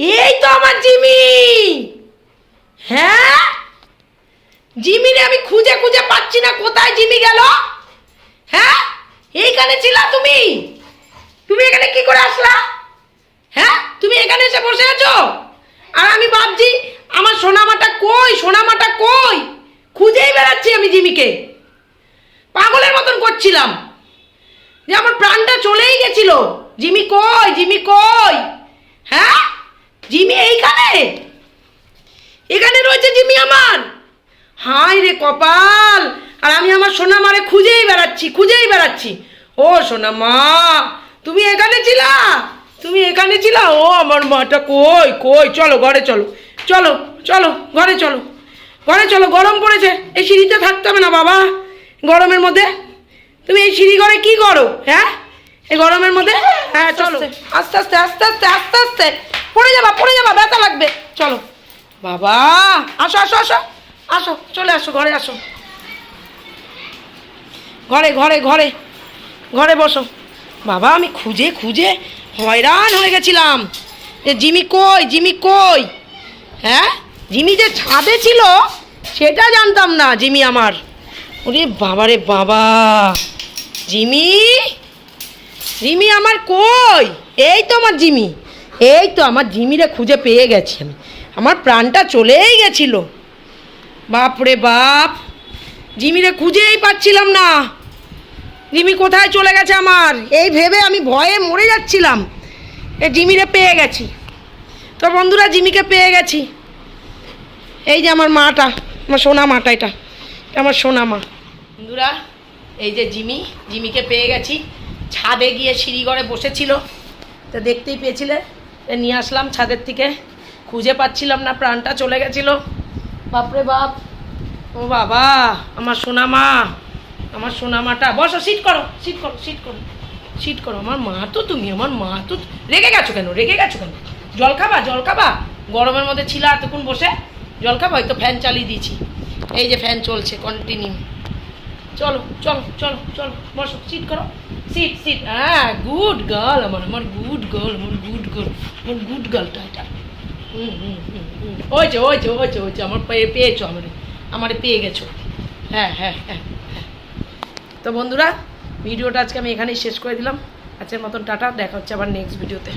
এই তো আমার জিমি। হ্যাঁ? জিমি রে আমি খুঁজে খুঁজে পাচ্ছি না, কোথায় জিমি গেল? হ্যাঁ? এইখানে ছিলা তুমি? তুমি এখানে কি করে আসলা? হ্যাঁ? তুমি এখানে এসে বসে আছো? আর আমি ভাবছি, আমার সোনামাটা কই? সোনামাটা কই? খুঁজেই বেড়াচ্ছি আমি জিমিকে। পাগলের মতন করছিলাম। যে আমার প্রাণটা চলেই গেছিল। জিমি কই? জিমি কই হ্যাঁ জিমি এইখানে এখানে রয়েছে জিমি আমার হাই রে কপাল। আর আমি আমার সোনামারে খুঁজেই বেড়াচ্ছি খুঁজেই বেড়াচ্ছি। ও সোনামা তুমি এখানে ছিলা? তুমি এখানে ছিলা? ও আমার মাটা কই কই? চলো ঘরে চলো। চলো চলো ঘরে চলো। ঘরে চলো গরম পড়েছে। এই সিঁড়িতে থাকতে হবে না বাবা। গরমের মধ্যে। তুমি এই সিঁড়ি ঘরে কি করো হ্যাঁ? এই গরমের মধ্যে? হ্যাঁ চলো। আস্তে। আস্তে আস্তে আস্তে আস্তে আস্তে। পড়ে যাবা পড়ে যাবা ব্যথা লাগবে। চলো। বাবা, আসো আসো আসো আসো, চলে আসো, ঘরে আসো। ঘরে ঘরে ঘরে ঘরে বসো। বাবা, আমি খুঁজে খুঁজে হয়রান হয়ে গেছিলাম। যে জিমি কই জিমি কই? হ্যাঁ? জিমি যে ছাদে ছিল, সেটা জানতাম না, জিমি আমার। ওরে বাবা রে বাবা, জিমি? জিমি আমার কই? এই তো আমার জিমি। এই তো আমার জিমিরে খুঁজে পেয়ে গেছি আমি। আমার প্রাণটা চলেই গেছিল। বাপ রে বাপ, জিমিরে খুঁজেই পাচ্ছিলাম না। জিমি কোথায় চলে গেছে আমার? এই ভেবে আমি ভয়ে মরে যাচ্ছিলাম। এ জিমিরে পেয়ে গেছি। তো বন্ধুরা, জিমিকে পেয়ে গেছি। এই যে আমার মাটা, আমার সোনা মাটা এটা আমার সোনা মা। বন্ধুরা, এই যে জিমি, জিমিকে পেয়ে গেছি। ছাদে গিয়ে সিঁড়িঘরে বসেছিল। তো দেখতেই পেয়েছিলে? নিয়ে আসলাম ছাদের থেকে। খুঁজে পাচ্ছিলাম না, প্রাণটা চলে গেছিল। বাপরে বাপ। ও বাবা, আমার সোনামা। আমার সোনামাটা। বসো সিট করো সিট করো সিট করো সিট করো। আমার মা তো তুমি, আমার মা তো রেগে গেছো কেন? রেগে গেছো কেন? জল খাবা জল খাবা? গরমের মধ্যে ছিল এতক্ষণ বসে? জল খাবা? হয়তো ফ্যান চালিয়ে দিয়েছি। এই যে ফ্যান চলছে কন্টিনিউ চলো চলো চলো চলো, বসো সিট করো সিট সিট হ্যাঁ গুড গার্ল আমার আমার গুড গার্ল আমার গুড গার্ল আমার গুড গার্লটা এটা। হুম হুম হুম ওইছে ওইছে ওইছে ওইছে আমার পেয়ে পেয়েছ আমার আমার পেয়ে গেছো। হ্যাঁ হ্যাঁ হ্যাঁ হ্যাঁ। তো বন্ধুরা, ভিডিওটা আজকে আমি এখানেই শেষ করে দিলাম। আজকের মতন টাটা, দেখা হচ্ছে আবার নেক্সট ভিডিওতে